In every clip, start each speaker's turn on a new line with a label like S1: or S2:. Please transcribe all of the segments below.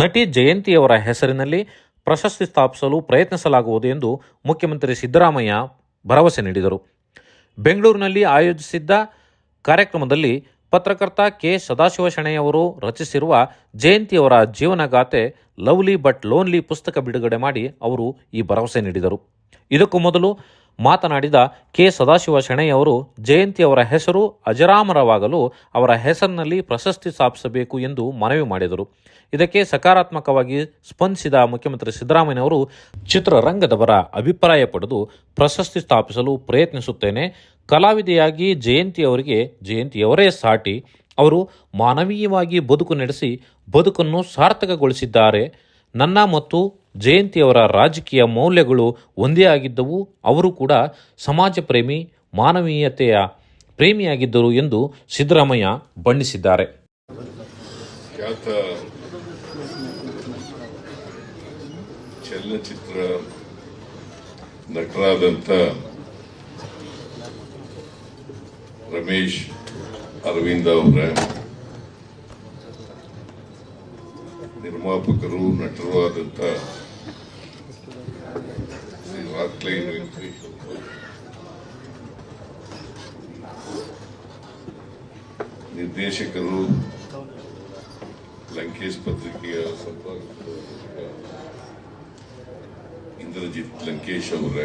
S1: ನಟಿ ಜಯಂತಿಯವರ ಹೆಸರಿನಲ್ಲಿ ಪ್ರಶಸ್ತಿ ಸ್ಥಾಪಿಸಲು ಪ್ರಯತ್ನಿಸಲಾಗುವುದು ಎಂದು ಮುಖ್ಯಮಂತ್ರಿ ಸಿದ್ದರಾಮಯ್ಯ ಭರವಸೆ ನೀಡಿದರು. ಬೆಂಗಳೂರಿನಲ್ಲಿ ಆಯೋಜಿಸಿದ್ದ ಕಾರ್ಯಕ್ರಮದಲ್ಲಿ ಪತ್ರಕರ್ತ ಕೆ. ಸದಾಶಿವ ಶೆಣೆಯವರು ರಚಿಸಿರುವ ಜಯಂತಿಯವರ ಜೀವನಗಾಥೆ ಲವ್ಲಿ ಬಟ್ ಲೋನ್ಲಿ ಪುಸ್ತಕ ಬಿಡುಗಡೆ ಮಾಡಿ ಅವರು ಈ ಭರವಸೆ ನೀಡಿದರು. ಇದಕ್ಕೂ ಮೊದಲು ಮಾತನಾಡಿದ ಕೆ. ಸದಾಶಿವ ಶೆಣೆಯವರು ಜಯಂತಿಯವರ ಹೆಸರು ಅಜರಾಮರವಾಗಲು ಅವರ ಹೆಸರಿನಲ್ಲಿ ಪ್ರಶಸ್ತಿ ಸ್ಥಾಪಿಸಬೇಕು ಎಂದು ಮನವಿ ಮಾಡಿದರು. ಇದಕ್ಕೆ ಸಕಾರಾತ್ಮಕವಾಗಿ ಸ್ಪಂದಿಸಿದ ಮುಖ್ಯಮಂತ್ರಿ ಸಿದ್ದರಾಮಯ್ಯನವರು ಚಿತ್ರರಂಗದವರ ಅಭಿಪ್ರಾಯ ಪಡೆದು ಪ್ರಶಸ್ತಿ ಸ್ಥಾಪಿಸಲು ಪ್ರಯತ್ನಿಸುತ್ತೇನೆ. ಕಲಾವಿದೆಯಾಗಿ ಜಯಂತಿಯವರಿಗೆ ಜಯಂತಿಯವರೇ ಸಾಟಿ. ಅವರು ಮಾನವೀಯವಾಗಿ ಬದುಕು ನಡೆಸಿ, ಬದುಕನ್ನು ಸಾರ್ಥಕಗೊಳಿಸಿದ್ದಾರೆ. ನನ್ನ ಮತ್ತು ಜಯಂತಿಯವರ ರಾಜಕೀಯ ಮೌಲ್ಯಗಳು ಒಂದೇ ಆಗಿದ್ದವು, ಅವರು ಕೂಡ ಸಮಾಜ ಪ್ರೇಮಿ ಮಾನವೀಯತೆಯ ಪ್ರೇಮಿಯಾಗಿದ್ದರು ಎಂದು ಸಿದ್ದರಾಮಯ್ಯ ಬಣ್ಣಿಸಿದ್ದಾರೆ.
S2: ಚಲನಚಿತ್ರ ನಟರಾದಂಥ ರಮೇಶ್ ಅರವಿಂದ ಅವರ ನಿರ್ಮಾಪಕರು ನಟರು ಆದಂಥ ನಿರ್ದೇಶಕರು ಲಂಕೇಶ್ ಪತ್ರಿಕೆಯ ಸಂಪಾದಕ ಇಂದ್ರಜಿತ್ ಲಂಕೇಶ್ ಅವರ.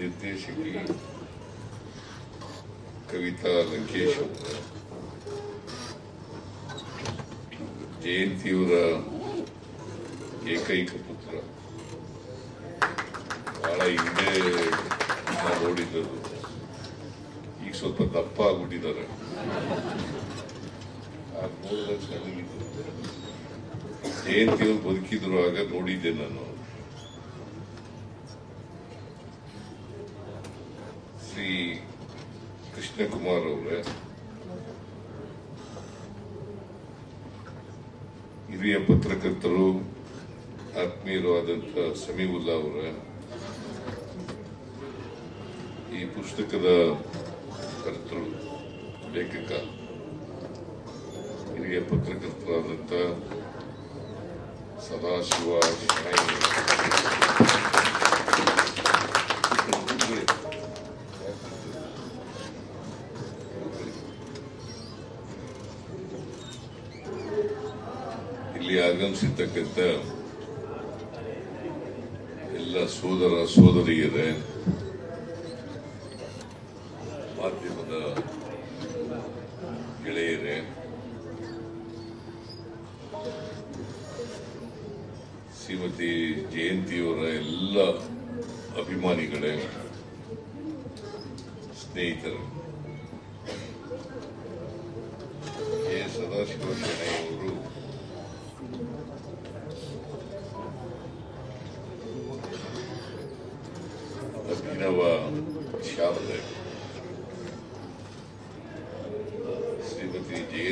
S2: ನಿರ್ದೇಶಕಿ ಕವಿತಾ ಲಂಕೇಶ್ ಅವರ. ಜಯಂತಿಯವರ ಏಕೈಕ ಪುತ್ರ. ಬಹಳ ಹಿಂದೆ ನೋಡಿದ್ದರು. ಈಗ ಸ್ವಲ್ಪ ದಪ್ಪ ಆಗ್ಬಿಟ್ಟಿದ್ದಾರೆ. ಜಯಂತಿಯವರು ಬದುಕಿದ್ರು ಆಗ ನೋಡಿದ್ದೆ ನಾನು. ಶ್ರೀ ಕೃಷ್ಣಕುಮಾರ್ ಅವರ ಹಿರಿಯ ಪತ್ರಕರ್ತರು ಆತ್ಮೀಯರು ಆದಂಥ ಸಮೀವುಲ್ಲಾ ಅವರ ಈ ಪುಸ್ತಕದ ಕರ್ತರು ಲೇಖಕ ಹಿರಿಯ ಪತ್ರಕರ್ತರಾದಂಥ ಸದಾಶಿವ ಆಗಮಿಸಿರ್ತಕ್ಕಂಥ ಎಲ್ಲ ಸೋದರ ಸೋದರಿಯರೇ ಮಾಧ್ಯಮದ ಗೆಳೆಯರೇ ಶ್ರೀಮತಿ ಜಯಂತಿಯವರ ಎಲ್ಲ ಅಭಿಮಾನಿಗಳೇ ಸ್ನೇಹಿತರು ಕೆ ಸದಾಶಿವ ಶೆಣೆಯವರು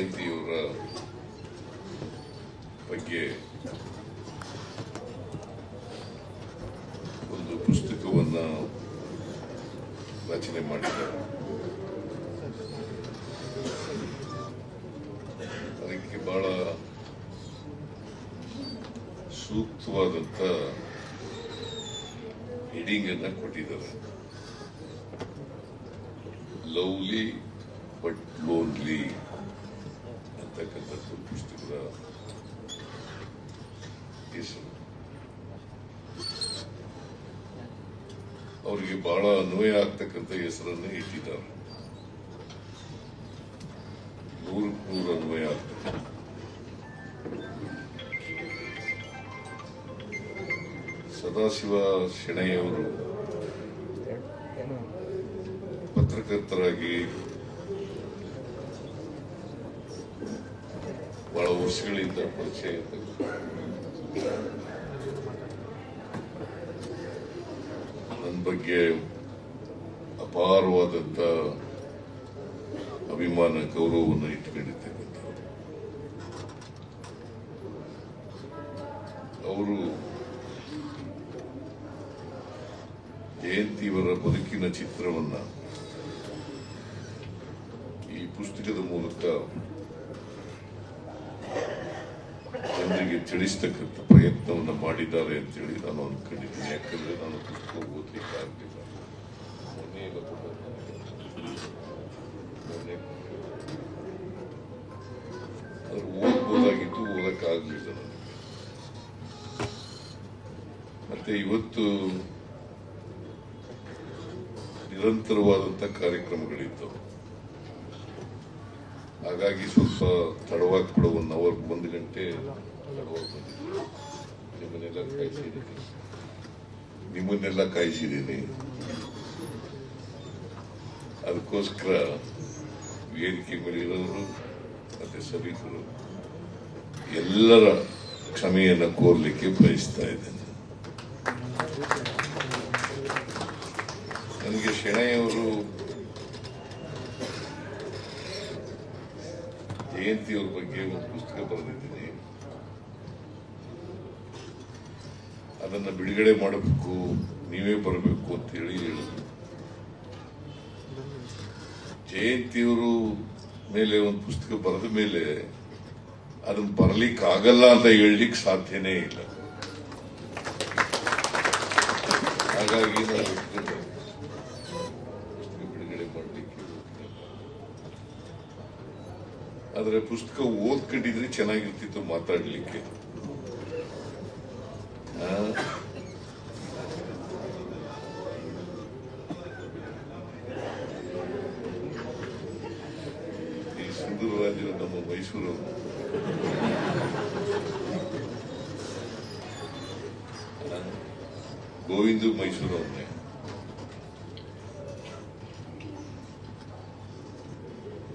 S2: ಜಯಂತಿಯವರ ಬಗ್ಗೆ ಒಂದು ಪುಸ್ತಕವನ್ನು ರಚನೆ ಮಾಡಿದ್ದಾರೆ. ಅದಕ್ಕೆ ಬಹಳ ಸೂಕ್ತವಾದಂಥ ಹೆಡಿಂಗ್ ಅನ್ನ ಕೊಟ್ಟಿದ್ದಾರೆ. ಲವ್ಲಿ ಬಟ್ ಲೋನ್ಲಿ ಅಂತಕ್ಕಂಥದ್ದು ಪುಸ್ತಕದ ಹೆಸರು ಅವರಿಗೆ ಬಹಳ ಅನ್ವಯ ಆಗ್ತಕ್ಕಂಥ ಹೆಸರನ್ನು ಇಟ್ಟಿದ್ದಾರೆ ನೂರಕ್ಕೆ ನೂರು ಅನ್ವಯ ಆಗ್ತದೆ ಸದಾಶಿವ ಶೆಣೆಯವರು ಪತ್ರಕರ್ತರಾಗಿ ಬಹಳ ವರ್ಷಗಳಿಂದ ಪರಿಚಯ ಇದೆ ನನ್ನ ಬಗ್ಗೆ ಅಪಾರವಾದಂತ ಅಭಿಮಾನ, ಗೌರವವನ್ನು ಇಟ್ಕೊಂಡಿರ್ತಕ್ಕಂಥವ್ರು ಅವರು ಜಯಂತಿಯವರ ಬದುಕಿನ ಚಿತ್ರವನ್ನ ಈ ಪುಸ್ತಕದ ಮೂಲಕ ಜನರಿಗೆ ತಿಳಿಸ್ತಕ್ಕಂಥ ಪ್ರಯತ್ನವನ್ನು ಮಾಡಿದ್ದಾರೆ ಅಂತೇಳಿ ನಾನು ಅಂದ್ಕೊಂಡಿದ್ದೀನಿ ಯಾಕಂದ್ರೆ ನಾನು ಪುಸ್ತಕ ಓದಲಿಕ್ಕೆ ಆಗಲಿಲ್ಲ ಮೊನ್ನೆ ಎಲ್ಲ ಅದು ಓದ್ಬೋದಾಗಿತ್ತು, ಓದಕ್ಕಾಗಲಿಲ್ಲ ನನಗೆ. ಮತ್ತೆ ಇವತ್ತು ನಿರಂತರವಾದಂತಹ ಕಾರ್ಯಕ್ರಮಗಳಿದ್ದವು ಹಾಗಾಗಿ ಸ್ವಲ್ಪ ತಡವಾಗಿ ಕೂಡ ಒನ್ ಅವರ್ ಒಂದು ಗಂಟೆ ನಿಮ್ಮನ್ನೆಲ್ಲ ಕಾಯಿಸಿದ್ದೀನಿ. ನಿಮ್ಮನ್ನೆಲ್ಲ ಕಾಯಿಸಿದ್ದೀನಿ ಅದಕ್ಕೋಸ್ಕರ ವೇದಿಕೆ ಮೇಲೆ ಇರೋರು ಮತ್ತೆ ಸಭಿಕರು ಎಲ್ಲರ ಕ್ಷಮೆಯನ್ನು ಕೋರ್ಲಿಕ್ಕೆ ಬಯಸ್ತಾ ಇದ್ದೇನೆ. ನನಗೆ ಶೆಣೆಯವರು ಜಯಂತಿಯವ್ರ ಬಗ್ಗೆ ಒಂದು ಪುಸ್ತಕ ಬರೆದಿದ್ದೀನಿ. ಅದನ್ನ ಬಿಡುಗಡೆ ಮಾಡಬೇಕು, ನೀವೇ ಬರಬೇಕು ಅಂತ ಹೇಳಿ ಹೇಳಿದ್ರು. ಜಯಂತಿಯವರು ಮೇಲೆ ಒಂದು ಪುಸ್ತಕ ಬರೆದ ಮೇಲೆ ಅದನ್ನು ಬರಲಿಕ್ಕೆ ಆಗಲ್ಲ ಅಂತ ಹೇಳಲಿಕ್ಕೆ ಸಾಧ್ಯನೇ ಇಲ್ಲ. ಹಾಗಾಗಿ ಬಿಡುಗಡೆ ಮಾಡಲಿಕ್ಕೆ ಆದ್ರೆ ಪುಸ್ತಕ ಓದ್ಕೊಂಡಿದ್ರೆ ಚೆನ್ನಾಗಿರ್ತಿತ್ತು ಮಾತಾಡ್ಲಿಕ್ಕೆ. ಆ? ಈ ಸುಂದರರಾಜರು ನಮ್ಮ ಮೈಸೂರು ಗೋವಿಂದು ಮೈಸೂರು ಅವನ್ನೇ